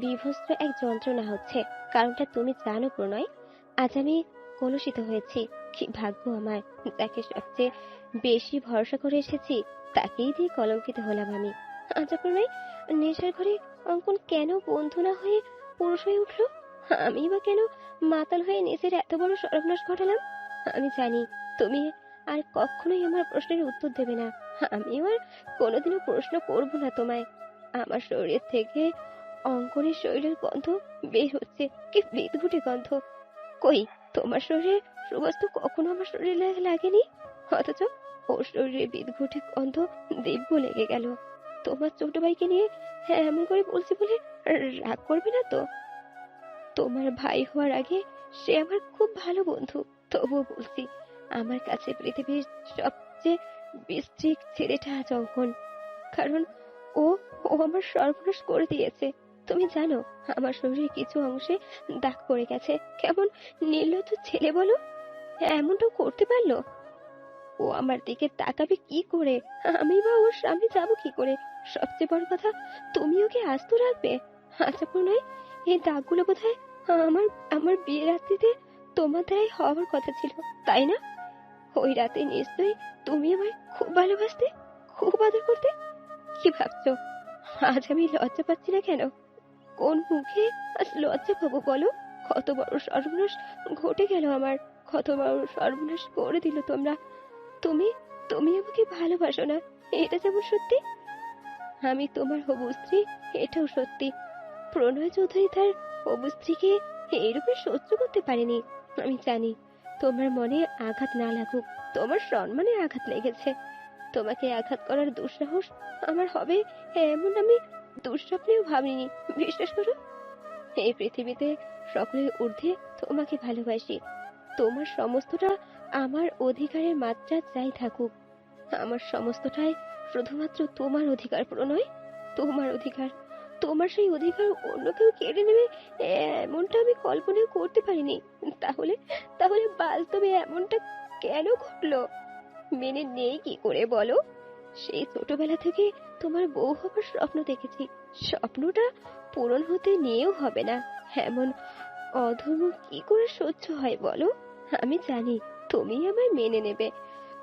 বিভস্ত এক যন্ত্রণা হচ্ছে। কারণটা তুমি জানো, প্রণয়? আজ আমি কলুষিত হয়েছি। কি ভাগ্য আমার। যাকে সবচেয়ে বেশি ভরসা করে এসেছি, তাকেই দিয়ে কলঙ্কিত হলাম আমি। আচ্ছা প্রণয়, নেশার ঘরে অঙ্কন কেন বন্ধু না হয়ে পুরুষ হয়ে উঠল? আমি বা কেন মাতাল হয়ে নিজের এত বড় সর্বনাশ ঘটালাম? আমি জানি, তুমি আর কখনোই আমার প্রশ্নের উত্তর দেবে না। আমিও আর কোনোদিনও প্রশ্ন করব না তোমায়। আমার শরীর থেকে অঙ্কনের শরীরের গন্ধ বের হচ্ছে, কি বিদঘুটে গন্ধ। কই, তোমার শরীরে সুবাস তো কখনো আমার শরীরে লাগেনি? অথচ ওর শরীরে বিদঘুটে গন্ধ দিব্য লেগে গেল। তোমার ছোট ভাইকে নিয়ে হ্যাঁ এমন করে বলছি বলে রাগ করবে না তো? তোমার ভাই হওয়ার আগে সে আমার খুব ভালো বন্ধু, তবুও বলছি, আমার কাছে পৃথিবীর সবচেয়ে বিস্ট্রিক ছেলেটা আজ অঙ্কন। কারণ ও ও আমার সর্বনাশ করে দিয়েছে। তুমি জানো, আমার শরীরে কিছু অংশে দাগ পড়ে গেছে। কেমন নির্লজ্জ ছেলে বলো? এমনটাও করতে পারল? ও আমার দিকে তাকাবে কি করে? আমি বা ওর সামনে যাব কি করে? সবচেয়ে বড় কথা, তুমি ওকে আস্ত রাখবে? আচ্ছা প্রণয়, এই দাগগুলো বোধহয় আমার আমার বিয়ে রাত্রিতে তোমার দ্বারাই হওয়ার কথা ছিল, তাই না? ওই রাতে নিশ্চয়ই তুমি আমায় খুব ভালোবাসতে, খুব আদর করতে? কি ভাবছ? আজ আমি লজ্জা পাচ্ছি না কেন? কোন মুখে আজ লজ্জা পাবো বলো? কত বড় সর্বনাশ ঘটে গেল আমার। কত বড় সর্বনাশ করে দিল তোমরা। তুমি তুমি আমাকে ভালোবাসো না। এটা যেমন সত্যি। আমি তোমার হবু স্ত্রী, এটাও সত্যি। প্রণয় চৌধুরী তার হবু স্ত্রীকে এইরূপে সহ্য করতে পারেনি। আমি জানি তোমার মনে আঘাত না লাগুক। তোমার সম্মানে আঘাত লেগেছে। তোমাকে আঘাত করার দুঃসাহস আমার হবে এমন আমি দুঃস্বপ্নেও ভাবিনি, বিশ্বাস করো। এই পৃথিবীতে সকলের ঊর্ধ্বে তোমাকে ভালোবাসি। তোমার সমস্তটা আমার অধিকারের মাত্রা যাই থাকুক। আমার সমস্তটাই শুধুমাত্র তোমার অধিকার প্রণয় তোমার অধিকার। তোমার সেই অধিকার অন্য কেউ কেড়ে নেবে, এমনটা আমি কল্পনাও করতে পারিনি। তাহলে তাহলে বাস্তবে এমনটা কেন ঘটলো? মেনে নেই কি করে বলো? সেই ছোটবেলা থেকে তোমার বউ হবার স্বপ্ন দেখেছি। স্বপ্নটা পূরণ হতে নিয়েও হবে না। এমন অধর্ম কি করে সহ্য হয় বলো? আমি জানি তুমি আমায় মেনে নেবে।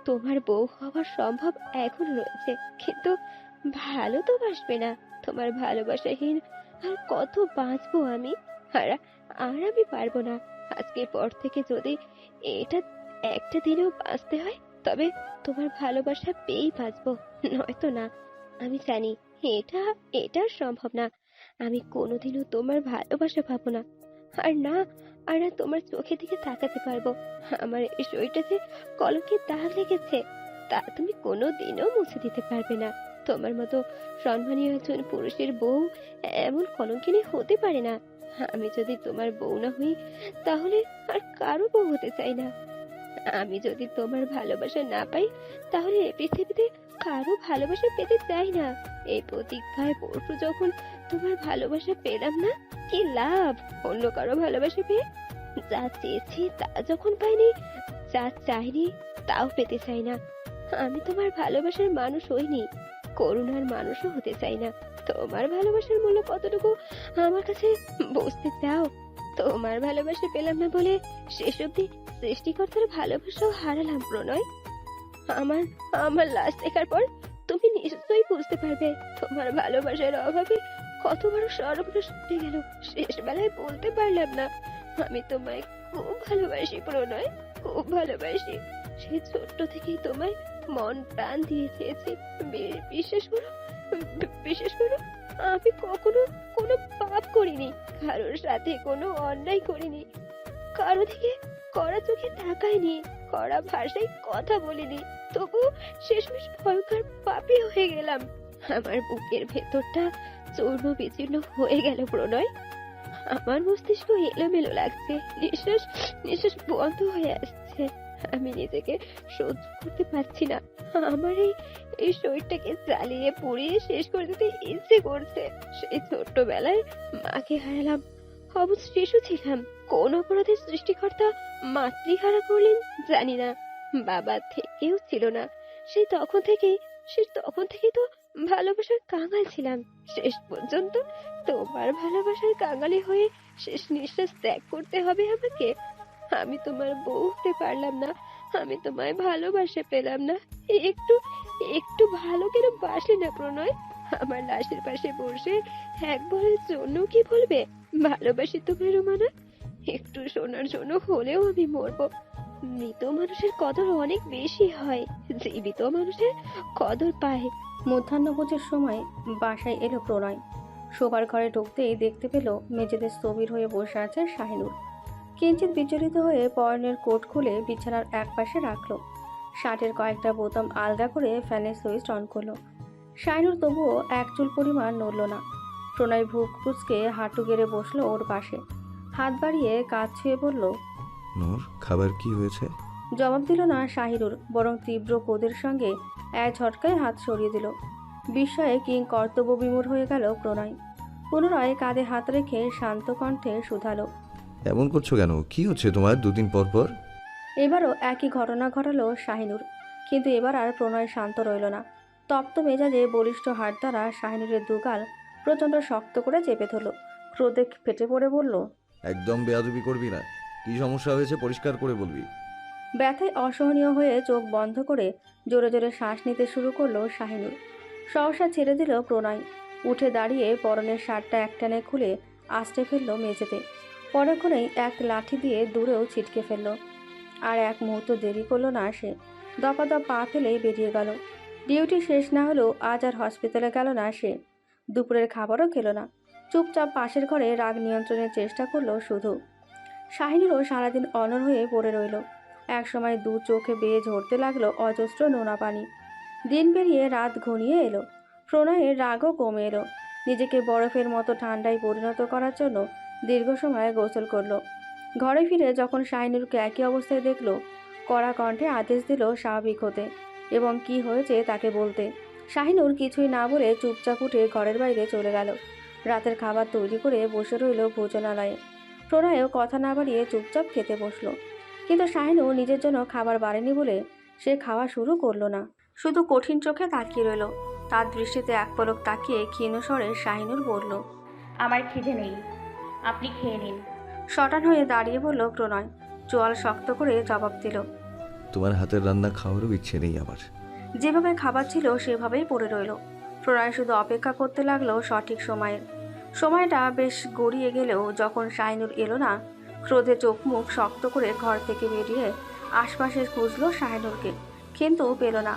তোমার বউ হওয়া সম্ভব এখন রয়েছে, কিন্তু ভালো তো বাসবে না। তোমার ভালোবাসাহীন আর কত বাঁচবো আমি? আর আর আমি পারব না। আজকের পর থেকে যদি এটা একটা দিনেও বাঁচতে হয়, তবে তোমার ভালোবাসা পেয়েই বাঁচবো। নয়তো না। আমি জানি এটা এটা সম্ভব না। আমি কোনোদিনও তোমার ভালোবাসা পাবো না। আর না আর না তোমার চোখের দিকে তাকাতে পারব। আমার এই শরীরটাতে কলঙ্কের দাগ লেগেছে, তা তুমি কোনোদিনও মুছে দিতে পারবে না। তোমার মতো সম্মানীয় একজন পুরুষের বউ এমন কলঙ্কিনী হতে পারে না। আমি যদি তোমার বউ না হই, তাহলে আর কারও বউ হতে চাই না। আমি যদি তোমার ভালোবাসা না পাই, তাহলে এ পৃথিবীতে কারও ভালোবাসা পেতে চাই না। এই প্রতীক্ষায় পরশু যখন তোমার ভালোবাসা পেলাম না, কি লাভ? অন্য কারও ভালোবাসা পেয়ে যা চেয়েছি তা যখন পাইনি, যা চাইনি তাও পেতে চাই না। আমি তোমার ভালোবাসার মানুষ হইনি, করুণার মানুষও হতে চাই না। তোমার ভালোবাসার মূল্য কতটুকু আমার কাছে বুঝতে চাও? তোমার ভালোবাসা পেলাম না বলে শেষ অব্দি সৃষ্টিকর্তার ভালোবাসাও হারালাম, প্রণয়। আমার আমার লাশ দেখার পর তুমি নিশ্চয়ই বুঝতে পারবে, তোমার ভালোবাসার অভাবে কত বড় সর্বনাশ ঘটে গেল। শেষ বেলায় বলতে পারলাম না, আমি তোমায় খুব ভালোবাসি, প্রণয়, খুব ভালোবাসি। সেই ছোট্ট থেকেই তোমায় মন প্রাণ দিয়ে চেয়েছি। বি- বিশ্বাস করো বি- বিশ্বাস করো, আমি কখনো কোনো পাপ করিনি, কারোর সাথে কোনো অন্যায় করিনি, কারও থেকে কড়া চোখে তাকাইনি। কড়া ভাষায় কথা বলিনি, তবু শেষমেশ ভয়ঙ্কর পাপী হয়ে গেলাম। আমার বুকের ভেতরটা চূর্ণ বিচূর্ণ হয়ে গেল প্রণয়। আমার মস্তিষ্ক এলোমেলো লাগছে, নিঃশ্বাস নিঃশ্বাস বন্ধ হয়ে আসছে। আমি নিজেকে সহ্য করতে পারছি না। আমার এই এই শরীরটাকে জ্বালিয়ে পুড়িয়ে শেষ করে দিতে ইচ্ছে করছে। সেই ছোট্টবেলায় মাকে হারালাম। অবুজ শিশু ছিলাম কোন অপরাধের সৃষ্টিকর্তা মাতৃহারা করলেন জানি না। বাবা থেকেও ছিল না। সেই তখন থেকেই, সে তখন থেকেই তো ভালোবাসার কাঙাল ছিলাম। শেষ পর্যন্ত তোমার ভালোবাসার কাঙালি হয়ে শেষ নিঃশ্বাস ত্যাগ করতে হবে আমাকে। আমি তোমার বউ হতে পারলাম না। আমি তোমায় ভালোবাসা পেলাম না। একটু একটু ভালো কেন বাসলে না প্রণয়? আমার লাশের পাশে বসে এক একবারের জন্য কি বলবে? ভালোবাসি তোমায় রোমানা? একটু শোনার জন্য হলেও আমি মরবো। মৃত মানুষের কদর অনেক বেশি হয়, জীবিত মানুষের কদর পায়। মধ্যাহ্নভোজের সময় বাসায় এলো প্রণয় শোবার ঘরে ঢুকতেই দেখতে পেল মেঝেতে স্থবির হয়ে বসে আছে শাহিনুর কিঞ্চিত বিচলিত হয়ে পরনের কোট খুলে বিছানার একপাশে রাখল। শার্টের কয়েকটা বোতাম আলগা করে ফ্যানের সুইচ অন করল। শাহিনুর তবুও এক চুল পরিমাণ নড়ল না। প্রণয় ভুক কুচকে হাঁটু গেড়ে বসল ওর পাশে। হাত বাড়িয়ে কাজ ছুঁয়ে বলল নূর খাবার কি হয়েছে? জবাব দিল না শাহিরুর বরং তীব্র কোদের সঙ্গে এক ঝটকায় হাত সরিয়ে দিল। বিস্ময়ে কিং কর্তব্য বিমূঢ় হয়ে গেল প্রণয়। পুনরায় কাঁধে হাত রেখে শান্ত কণ্ঠে শুধালো এমন করছ কেন? কি হচ্ছে তোমার দুদিন পর পর? এবারও একই ঘটনা ঘটালো শাহিনুর কিন্তু এবার আর প্রণয় শান্ত রইল না। তপ্ত মেজাজে বলিষ্ঠ হাত দ্বারা শাহিনুরের দুগাল প্রচণ্ড শক্ত করে চেপে ধরল। ক্রোধে ফেটে পড়ে বলল একদম বেয়াদবি করবি না। কি সমস্যা হয়েছে পরিষ্কার করে বলবি। ব্যথায় অসহনীয় হয়ে চোখ বন্ধ করে জোরে জোরে শ্বাস নিতে শুরু করল শাহিনুর। সহসা ছেড়ে দিল প্রণয়। উঠে দাঁড়িয়ে পরনের শার্টটা একটানে খুলে আষ্টে ফেলল মেঝেতে। পরক্ষণেই এক লাঠি দিয়ে দূরেও ছিটকে ফেলল। আর এক মুহূর্ত দেরি করল না সে। দপা দপ পা ফেলেই বেরিয়ে গেল। ডিউটি শেষ না হলেও আজ আর হসপিটালে গেল না সে। দুপুরের খাবারও খেলো না। চুপচাপ পাশের ঘরে রাগ নিয়ন্ত্রণের চেষ্টা করল শুধু। শাহিনীরও সারাদিন অনর হয়ে পড়ে রইল। একসময় দু চোখে বেয়ে ঝরতে লাগল অজস্র নোনা পানি। দিন পেরিয়ে রাত ঘনিয়ে এলো। প্রণয়ের রাগও কমে এলো। নিজেকে বরফের মতো ঠান্ডায় পরিণত করার জন্য দীর্ঘ সময় গোসল করল। ঘরে ফিরে যখন শাহিনুরকে একই অবস্থায় দেখল, কড়া কণ্ঠে আদেশ দিল স্বাভাবিক হতে এবং কি হয়েছে তাকে বলতে। শাহিনুর কিছুই না বলে চুপচাপ উঠে ঘরের বাইরে চলে গেল। রাতের খাবার তৈরি করে বসে রইল ভোজনালয়ে। প্রণয়ও কথা না বাড়িয়ে চুপচাপ খেতে বসল। কিন্তু শাহিনু নিজের জন্য খাবার বাড়েনি বলে সে খাওয়া শুরু করল না। শুধু কঠিন চোখে তাকিয়ে রইল। তার দৃষ্টিতে এক পলক তাকিয়ে ক্ষীণ স্বরে শাহিনুর বলল আমার খিদে নেই। আপনি খেয়ে নিন। শটান হয়ে দাঁড়িয়ে বলল প্রণয়। চোয়াল শক্ত করে জবাব দিল তোমার হাতের রান্না খাওয়ারও ইচ্ছে নেই আমার। যেভাবে খাবার ছিল সেভাবেই পড়ে রইল। প্রণয় শুধু অপেক্ষা করতে লাগল সঠিক সময়ের সময়টা বেশ গড়িয়ে গেলেও যখন শাহিনুর এলো না ক্রোধে চোখ মুখ শক্ত করে ঘর থেকে বেরিয়ে আশপাশে খুঁজলো শাহিনুরকে কিন্তু পেল না।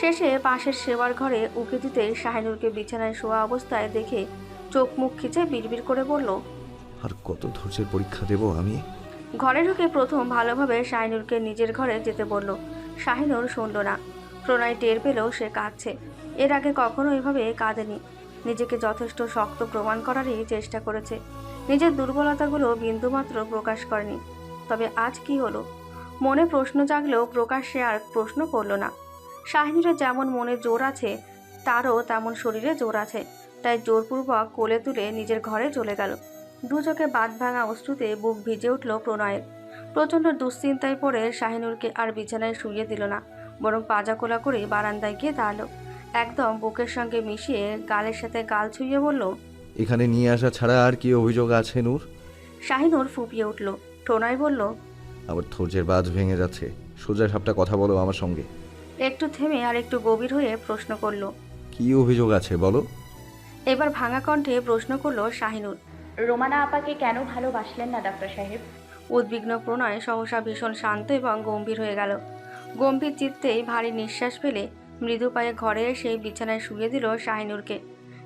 শেষে পাশের সেবার ঘরে উকে দিতে শাহিনুরকে বিছানায় শোয়া অবস্থায় দেখে চোখ মুখ খিচে বিড়বিড় করে বলল আর কত ধৈর্যের পরীক্ষা দেব আমি? ঘরে ঢুকে প্রথম ভালোভাবে শাহিনুরকে নিজের ঘরে যেতে বলল। শাহিনুর শুনল না। প্রণয় টের পেলেও সে কাঁদছে। এর আগে কখনো এভাবে কাঁদেনি। নিজেকে যথেষ্ট শক্ত প্রমাণ করারই চেষ্টা করেছে। নিজের দুর্বলতাগুলো বিন্দুমাত্র প্রকাশ করেনি। তবে আজ কি হলো? মনে প্রশ্ন জাগলেও প্রকাশ্যে আর প্রশ্ন করল না। শাহিনীর যেমন মনে জোর আছে, তারও তেমন শরীরে জোর আছে। তাই জোরপূর্বক কোলে তুলে নিজের ঘরে চলে গেল। দু চোখে বাদ ভাঙা অশ্রুতে বুক ভিজে উঠল প্রণয়ের। প্রচণ্ড দুশ্চিন্তায় পড়ে শাহিনুরকে আর বিছানায় শুইয়ে দিল না। বরং পাজা কোলা করে বারান্দায় গিয়ে দাঁড়াল। একদম বুকের সঙ্গে মিশিয়ে গালের সাথে গাল ছুঁয়ে বলল এখানে নিয়ে আসা ছাড়া আর কি অভিযোগ আছে নূর? শাহিনুর ফুপিয়ে উঠল। প্রণয় বলল আবার ধৈর্যের বাজ ভেঙে যাচ্ছে। সোজা সাপটা কথা বলো আমার সঙ্গে। একটু থেমে আর একটু গভীর হয়ে প্রশ্ন করল কি অভিযোগ আছে বলো? এবার ভাঙা কণ্ঠে প্রশ্ন করল শাহিনুর। রোমানা আপাকে কেন ভালোবাসলেন না ডাক্তার সাহেব? উদ্বিগ্ন প্রণয় সহসা ভীষণ শান্ত এবং গম্ভীর হয়ে গেল। গম্ভীর চিত্তেই ভারী নিঃশ্বাস ফেলে মৃদু পায়ে ঘরে এসে বিছানায় শুয়ে দিল শাহিনুরকে।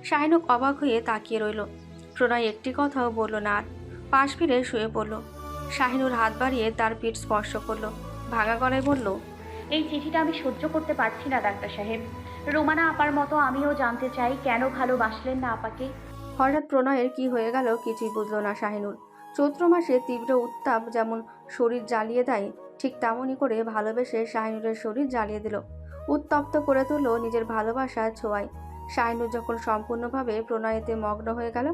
শাহিনুর অবাক হয়ে তাকিয়ে রইল। প্রণয় একটি কথাও বলল না আর পাশ ফিরে শুয়ে পড়ল। শাহিনুর হাত বাড়িয়ে তার পিঠ স্পর্শ করল। ভাঙা গলায় বলল এই চিঠিটা আমি সহ্য করতে পারছি না ডাক্তার সাহেব। রোমানা আপার মতো আমিও জানতে চাই কেন ভালোবাসলেন না আপাকে? হঠাৎ প্রণয়ের কি হয়ে গেল কিছুই বুঝলো না শাহিনুর। চৈত্র মাসে তীব্র উত্তাপ যেমন শরীর জ্বালিয়ে দেয় ঠিক তেমনই করে ভালোবেসে শাহিনুরের শরীর জ্বালিয়ে দিল। উত্তপ্ত করে তুলল নিজের ভালোবাসা ছোঁয়ায়। শাহিনুর যখন সম্পূর্ণভাবে প্রণয়েতে মগ্ন হয়ে গেল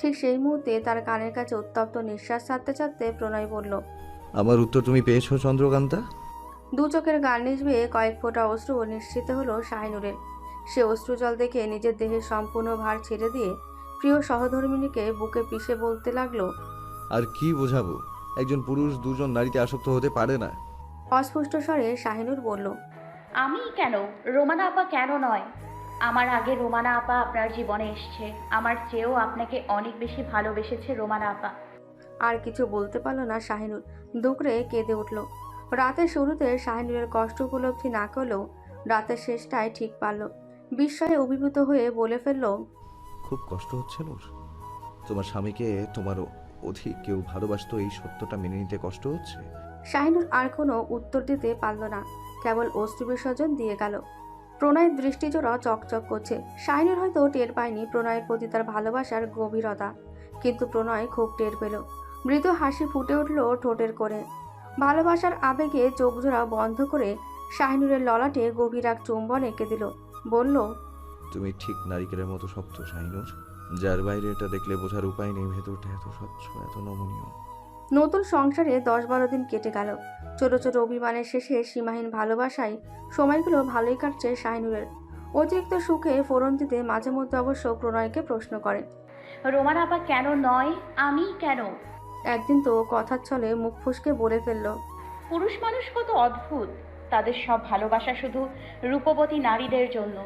ঠিক সেই মুহূর্তে তার কানের কাছে উত্তপ্ত নিঃশ্বাস ছাড়তে ছাড়তে প্রণয় বলল আমার উত্তর তুমি পেয়েছ চন্দ্রকান্তা? দু চোখের গার্নিশ বেয়ে কয়েক ফোঁটা অশ্রু নিশ্চিত হলো শাহিনুরের সে অশ্রু জল দেখে নিজের দেহের সম্পূর্ণ ভার ছেড়ে দিয়ে প্রিয় সহধর্মিনীকে বুকে পিষে বলতে লাগল আর কি বোঝাবো? একজন পুরুষ দুজন নারীতে আসক্ত হতে পারে না। অস্পষ্ট স্বরে শাহিনুর বলল আমি কেন? রোমানা আপা কেন নয়? আমার আগে রোমানা আপা আপনার জীবনে এসছে। আমার চেয়েও আপনাকে অনেক বেশি ভালোবেসেছে রোমানা আপা। আর কিছু বলতে পারল না শাহিনুর। দুকরে কেঁদে উঠল। রাতের শুরুতে শাহিনুরের কষ্ট উপলব্ধি না করলেও রাতের শেষটায় ঠিক পারল। বিস্ময়ে অভিভূত হয়ে বলে ফেলল খুব কষ্ট হচ্ছে নূর। তোমার স্বামীকে তোমার অধিক কেউ ভালোবাসতো এই সত্যটা মেনে নিতে কষ্ট হচ্ছে? শাহিনুর আর কোনো উত্তর দিতে পারল না। কেবল অশ্রু বিসর্জন দিয়ে গেল। প্রণয়ের দৃষ্টিজোড়া চকচক করছে। শাহিনুর হয়তো টের পায়নি প্রণয়ের প্রতি তার ভালোবাসার গভীরতা। কিন্তু প্রণয় খুব টের পেল। মৃদু হাসি ফুটে উঠল ঠোঁটের করে ভালোবাসার আবেগে চোখজোড়া বন্ধ করে শাহিনুরের ললাটে গভীর এক চুম্বন এঁকে দিল। বলল তুমি ঠিক নারিকেলের মতো শক্ত শাহিনুর যার বাইরে এটা দেখলে বোঝার উপায় নেই ভেতরটা এত স্বচ্ছ এত নমনীয়। নতুন সংসারে দশ বারো দিন কেটে গেল। ছোট ছোট অভিমানের শেষে সীমাহীন ভালোবাসায় সময়গুলো ভালোই কাটছে শাহিনুরের। অতিরিক্ত সুখে ফোরন দিতে মাঝে মধ্যে অবশ্য প্রণয়কে প্রশ্ন করে রোমানা আপা কেন নয় আমি কেন? একদিন তো কথার ছলে মুখ ফুসকে বলে ফেলল পুরুষ মানুষ কত অদ্ভুত তাদের সব ভালোবাসা শুধু রূপবতী নারীদের জন্য।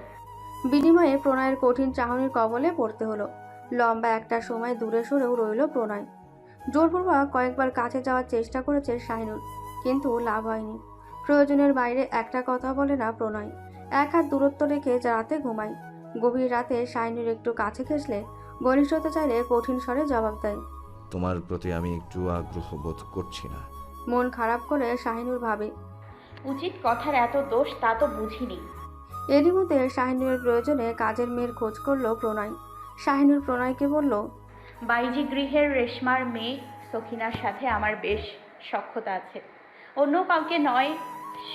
বিনিময়ে প্রণয়ের কঠিন চাহনির কবলে পড়তে হলো। লম্বা একটা সময় দূরে সরেও রইল প্রণয়। জোরপূর্বক কয়েকবার কাছে যাওয়ার চেষ্টা করেছে শাহিনুর কিন্তু লাভ হয়নি। প্রয়োজনের বাইরে একটা কথা বলে না প্রণয়। এক হাত দূরত্ব রেখে রাতে ঘুমায়। গভীর রাতে শাহিনুর একটু কাছে ঘেসলে ঘনিষ্ঠতা চাইলে কঠিন স্বরে জবাব দেয়। তোমার প্রতি আমি একটু আগ্রহ বোধ করছি না। মন খারাপ করে শাহিনুর ভাবে উচিত কথার এত দোষ তা তো বুঝিনি। এরই মধ্যে শাহিনুরের প্রয়োজনে কাজের মেয়ের খোঁজ করল প্রণয়। শাহিনুর প্রণয়কে বলল বাইজি গৃহের রেশমার মেয়ে সখিনার সাথে আমার বেশ সক্ষতা আছে। অন্য কাউকে নয়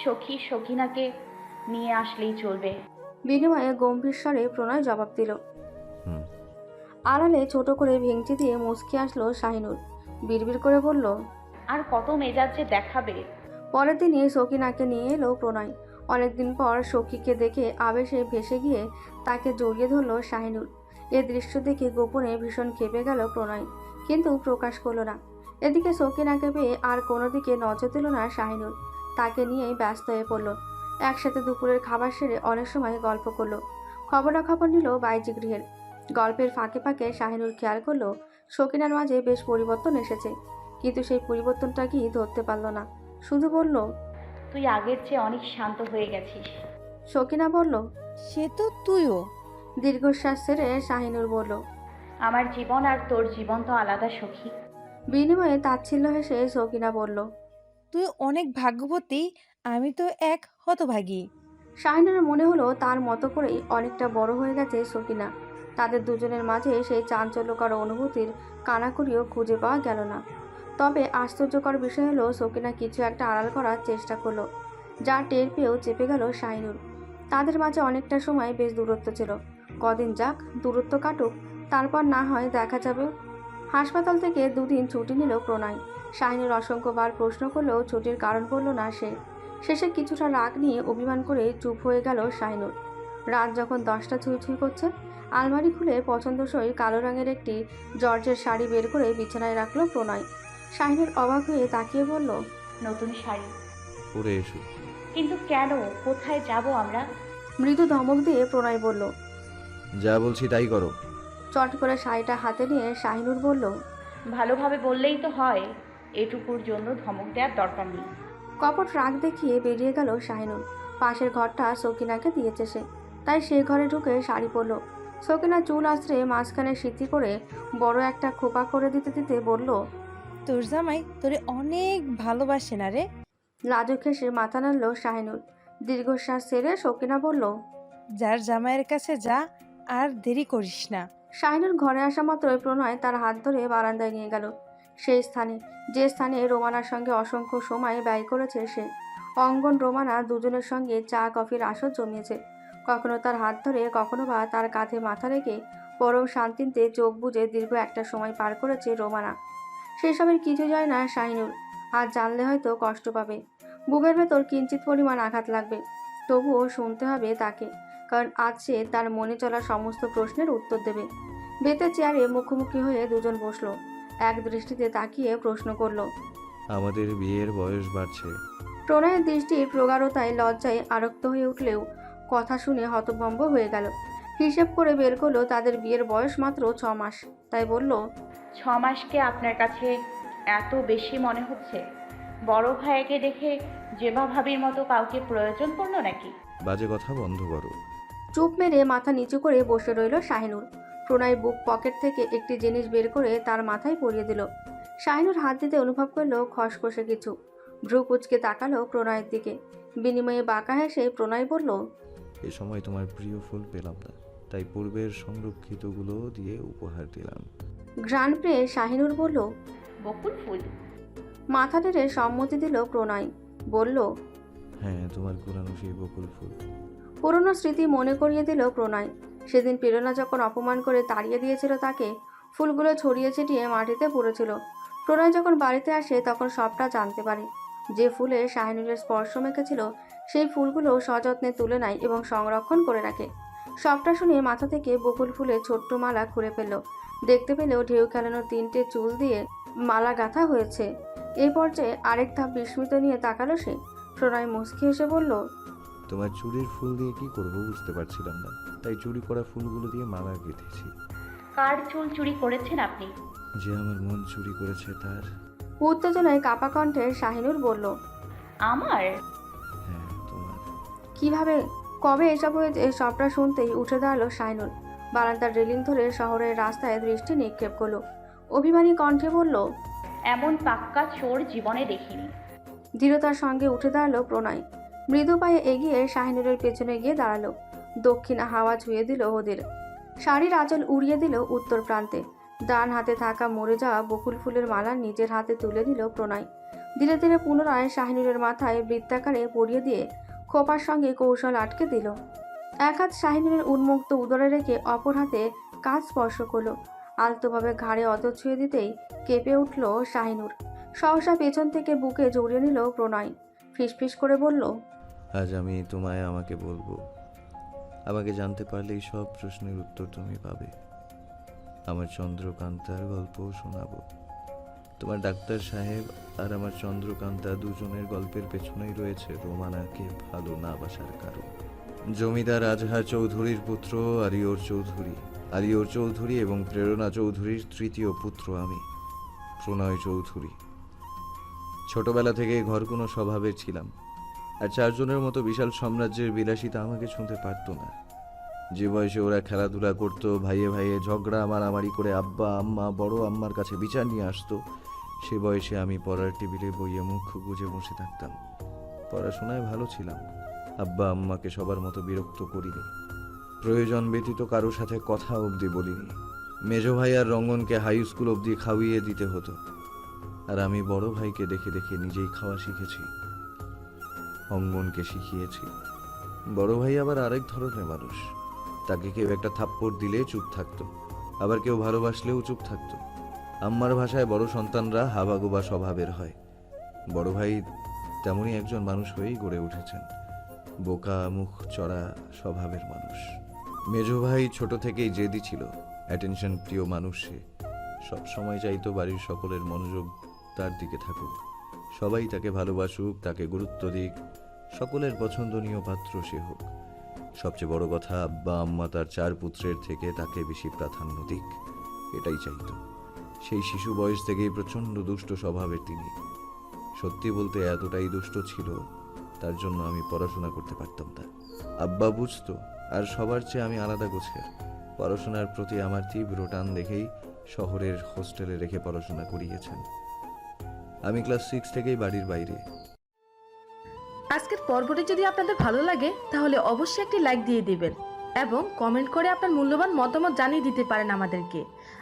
সখী সখিনাকে নিয়ে আসলেই চলবে। বিনিময়ে গম্ভীর স্বরে প্রণয় জবাব দিল হুম। আড়ালে ছোট করে ভেঙচি দিয়ে মুচকি আসলো শাহিনুর। বিড়বিড় করে বলল আর কত মেজাজ যে দেখাবে? পরের দিনই সকিনাকে নিয়ে এলো প্রণয়। অনেকদিন পর সখীকে দেখে আবেশে ভেসে গিয়ে তাকে জড়িয়ে ধরলো শাহিনুর এ দৃশ্য দেখে গোপনে ভীষণ খেপে গেল প্রণয়, কিন্তু প্রকাশ করল না। এদিকে সকিনাকে পেয়ে আর কোনো দিকে নজর দিল না শাহিনুর তাকে নিয়েই ব্যস্ত হয়ে পড়ল। একসাথে দুপুরের খাবার সেরে অনেক সময় গল্প করল। খবরাখবর নিল বাইজি গৃহের। গল্পের ফাঁকে ফাঁকে শাহিনুর খেয়াল করল সকিনার মাঝে বেশ পরিবর্তন এসেছে। কিন্তু সেই পরিবর্তনটা কি ধরতে পারল না। শুধু বলল তুই আগের চেয়ে অনেক শান্ত হয়ে গেছিস। সকিনা বলল সে তো তুইও। দীর্ঘশ্বাস ছেড়ে শাহিনুর বলল আমার জীবন আর তোর জীবন তো আলাদা সখী। বিনিময়ে তাচ্ছিল্য হেসে সকিনা বলল তুই অনেক ভাগ্যবতী আমি তো এক হতভাগী। শাহিনুরের মনে হলো তার মতো করেই অনেকটা বড় হয়ে গেছে সকিনা। তাদের দুজনের মাঝে সেই চাঞ্চল্যকর অনুভূতির কানাকুড়িও খুঁজে পাওয়া গেল না। তবে আশ্চর্যকর বিষয় হলো, সকিনা কিছু একটা আড়াল করার চেষ্টা করল, যা টের পেয়েও চেপে গেল শাহিনুর। তাদের মাঝে অনেকটা সময় বেশ দূরত্ব ছিল। কদিন যাক, দূরত্ব কাটুক, তারপর না হয় দেখা যাবে। হাসপাতাল থেকে দুদিন ছুটি নিল প্রণয়। শাহিনুর অসংখ্যবার প্রশ্ন করলেও ছুটির কারণ বলল না সে। শেষে কিছুটা রাগ নিয়ে অভিমান করে চুপ হয়ে গেল শাহিনুর। রাত যখন দশটা ছুঁই ছুঁই করছে, আলমারি খুলে পছন্দসই কালো রঙের একটি জর্জের শাড়ি বের করে বিছানায় রাখল প্রণয়। শাহিনুর অবাক হয়ে তাকিয়ে বলল নতুন শাড়ি। পরে এসো। কিন্তু কেন? কোথায় যাব আমরা? মৃদু ধমক দিয়ে প্রণয় বলল যা বলছি তাই করো। চট করে শাড়িটা হাতে নিয়ে শাহিনুর বলল ভালোভাবে বললেই তো হয় এটুকুর জন্য ধমক দেওয়ার দরকার নেই। কপট রাগ দেখিয়ে বেরিয়ে গেল শাহিনুর। পাশের ঘরটা সকিনাকে দিয়েছে সে। তাই সে ঘরে ঢুকে শাড়ি পরল। সকিনা চুল আশ্রে মাঝখানে সিদ্ধি করে বড় একটা খোপা করে দিতে দিতে বলল তোর জামাই তোরে অনেক ভালোবাসে না রে? লাজুক হেসে মাথা নাড়ল শাহিনুর দীর্ঘশ্বাস ছেড়ে সকিনা বলল যার জামাইয়ের কাছে যা আর দেরি করিস না। শাহিনুর ঘরে আসা মাত্রই প্রণয় তার হাত ধরে বারান্দায় নিয়ে গেল। সেই স্থানে যে স্থানে রোমানার সঙ্গে অসংখ্য সময় ব্যয় করেছে সে। অঙ্গন রোমানা দুজনের সঙ্গে চা কফির আসর জমিয়েছে। কখনো তার হাত ধরে কখনো বা তার কাঁধে মাথা রেখে পরম শান্তিতে চোখ বুজে দীর্ঘ একটা সময় পার করেছে রোমানা। সেসবের কিছু যায় না শাহিনুর। আর জানলে হয়তো কষ্ট পাবে। বুকের ভেতর কিঞ্চিত পরিমাণ আঘাত লাগবে। তবুও শুনতে হবে তাকে কারণ আজ সে তার মনে চলা সমস্ত প্রশ্নের উত্তর দেবে। বেতের চেয়ারে মুখোমুখি হয়ে দুজন বসল। এক দৃষ্টিতে তাকিয়ে প্রশ্ন করল আমাদের বিয়ের বয়স বাড়ছে। প্রণয়ের দৃষ্টির প্রগাঢ়তায় লজ্জায় আরক্ত হয়ে উঠলেও কথা শুনে হতভম্ব হয়ে গেল। হিসেব করে বের করল তাদের বিয়ের বয়স মাত্র ছ মাস। তাই বলল ছ মাসকে আপনার কাছে এত বেশি মনে হচ্ছে? বড় ভাইকে দেখে জেবা ভাবির মতো কাউকে প্রয়োজন পড়ল নাকি? বাজে কথা বন্ধ করো চুপ মেরে মাথা নিচু করে বসে রইল শাহিনুর। প্রণয় বুক পকেট থেকে একটি জিনিস বের করে তার মাথায় পরিয়ে দিল। শাহিনুর হাত দিতে অনুভব করল খসখসে কিছু। ভ্রু কুচকে তাকালো প্রণয়ের দিকে। বিনিময়ে বাঁকা হেসে প্রণয় বলল এ সময় তোমার প্রিয় ফুল পেলাম না। তাই পূর্বের সংরক্ষিতগুলো দিয়ে উপহার দিলাম। ঘ্রাণ পেয়ে শাহিনুর বলল বকুল ফুল। মাথা টেরে সম্মতি দিল প্রণয় বলল হ্যাঁ তোমার কুরানো সেই বকুল ফুল। পুরনো স্মৃতি মনে করিয়ে দিল প্রণয়। সেদিন প্রেরণা যখন অপমান করে তাড়িয়ে দিয়েছিল তাকে ফুলগুলো ছড়িয়ে ছিটিয়ে মাটিতে পড়েছিল। প্রণয় যখন বাড়িতে আসে তখন সবটা জানতে পারে। যে ফুলে শাহিনুরের স্পর্শ মেখেছিল সেই ফুলগুলো সযত্নে তুলে নেয় এবং সংরক্ষণ করে রাখে। সবটা শুনে মাথা থেকে বকুল ফুলের ছোট্ট মালা খুলে ফেলল। দেখতে পেলেও ঢেউ খেলানোর তিনটে চুল দিয়ে মালা গাঁথা হয়েছে। এই পর্যায়ে আরেক ধাপ বিস্মিত নিয়ে তাকালো সে। প্রণয় মুচকি এসে বলল তোমার চুরির ফুল দিয়ে কি করব বুঝতে পারছিলাম না। তাই চুরি করা ফুলগুলো দিয়ে মালা গেঁথেছি। কার চুল চুরি করেছেন আপনি? যে আমার মন চুরি করেছে তার। উত্তেজনায় কাপা কণ্ঠে শাহিনুর বলল আমার? হ্যাঁ তোমার। কীভাবে? কবে এসব হয়েছে সবটা শুনতেই উঠে দাঁড়াল শাহিনুর বারান্দার রেলিং ধরে শহরের রাস্তায় দৃষ্টি নিক্ষেপ করল। অভিমানী কণ্ঠে বলল এমন পাক্কা চোর জীবনে দেখিনি। দৃঢ়তার সঙ্গে উঠে দাঁড়াল প্রণয়। মৃদু পায়ে এগিয়ে শাহিনুরের পেছনে গিয়ে দাঁড়াল। দক্ষিণা হাওয়া ছুঁয়ে দিল ওদের। শাড়ির আঁচল উড়িয়ে দিল উত্তর প্রান্তে। ডান হাতে থাকা মরে যাওয়া বকুল ফুলের মালা নিজের হাতে তুলে নিল প্রণয়। ধীরে ধীরে পুনরায় শাহিনুরের মাথায় বৃত্তাকারে পরিয়ে দিয়ে খোপার সঙ্গে কৌশল আটকে দিল। এক হাত শাহিনুরের উন্মুক্ত উদরে রেখে অপর হাতে কাজ স্পর্শ করল। আলতোভাবে ঘাড়ে অত ছুঁয়ে দিতেই কেঁপে উঠল শাহিনুর। সহসা পেছন থেকে বুকে জড়িয়ে নিল প্রণয়। ফিসফিস করে বলল, আজ আমি তোমায় আমাকে বলব। আমাকে জানতে পারলেই সব প্রশ্নের উত্তর তুমি পাবে। আমার চন্দ্রকান্তার গল্প শোনাবো। তোমার ডাক্তার সাহেব আর আমার চন্দ্রকান্তা দুজনের গল্পের পেছনেই রয়েছে রোমানাকে ভালো না বাসার কারণ। জমিদার আজহার চৌধুরীর পুত্র আরিয়র চৌধুরী। আরিয়র চৌধুরী এবং প্রেরণা চৌধুরীর তৃতীয় পুত্র আমি, প্রণয় চৌধুরী। ছোটবেলা থেকে ঘর কোনো স্বভাবের ছিলাম, আর চারজনের মতো বিশাল সাম্রাজ্যের বিলাসিতা আমাকে শুনতে পারতো না। যে বয়সে ওরা খেলাধুলা করতো, ভাইয়ে ভাইয়ে ঝগড়া, মারামারি করে আব্বা, আম্মা, বড় আম্মার কাছে বিচার নিয়ে আসতো সে বয়সে আমি পড়ার টেবিলে বইয়ে মুখ গুজে বসে থাকতাম। পড়াশোনায় ভালো ছিলাম। আব্বা আম্মাকে সবার মতো বিরক্ত করিনি। প্রয়োজন ব্যতীত কারোর সাথে কথা অবধি বলিনি। মেজ ভাই আর রঙ্গনকে হাই স্কুল অবধি খাওয়িয়ে দিতে হতো। আর আমি বড় ভাইকে দেখে দেখে নিজেই খাওয়া শিখেছি। অঙ্গনকে শিখিয়েছি। বড় ভাই আবার আরেক ধরনের মানুষ। তাকে কেউ একটা থাপ্পড় দিলে চুপ থাকতো। আবার কেউ ভালোবাসলেও চুপ থাকতো। আম্মার ভাষায় বড় সন্তানরা হাবাগোবা স্বভাবের হয়। বড় ভাই তেমনই একজন মানুষ হয়েই গড়ে উঠেছেন। বোকা, মুখ চড়া স্বভাবের মানুষ। মেজ ভাই ছোট থেকেই জেদি ছিল। অ্যাটেনশন প্রিয় মানুষ সে। সব সময় চাইতো বাড়ির সকলের মনোযোগ তার দিকে থাকুক। সবাই তাকে ভালোবাসুক, তাকে গুরুত্ব দিক। সকলের পছন্দনীয় পাত্র সে হোক। সবচেয়ে বড় কথা, আব্বা, আম্মা তার চার পুত্রের থেকে তাকে বেশি প্রাধান্য দিক। এটাই চাইতো। সেই শিশু বয়স থেকেই প্রচণ্ড দুষ্ট স্বভাবের তিনি। সত্যি বলতে এতটাই দুষ্ট ছিল, তার জন্য আমি পড়াশোনা করতে পারতাম না। আব্বা বুঝতো, আর সবার চেয়ে আমি আলাদা গোছের। পড়াশোনার প্রতি আমার তীব্র টান দেখেই শহরের হোস্টেলে রেখে পড়াশোনা করিয়েছেন। আমি ক্লাস সিক্স থেকেই বাড়ির বাইরে। আজকের পর্বটি যদি আপনাদের ভালো লাগে, তাহলে অবশ্যই একটি লাইক দিয়ে দিবেন এবং কমেন্ট করে আপনার মূল্যবান মতামত জানিয়ে দিতে পারেন আমাদেরকে।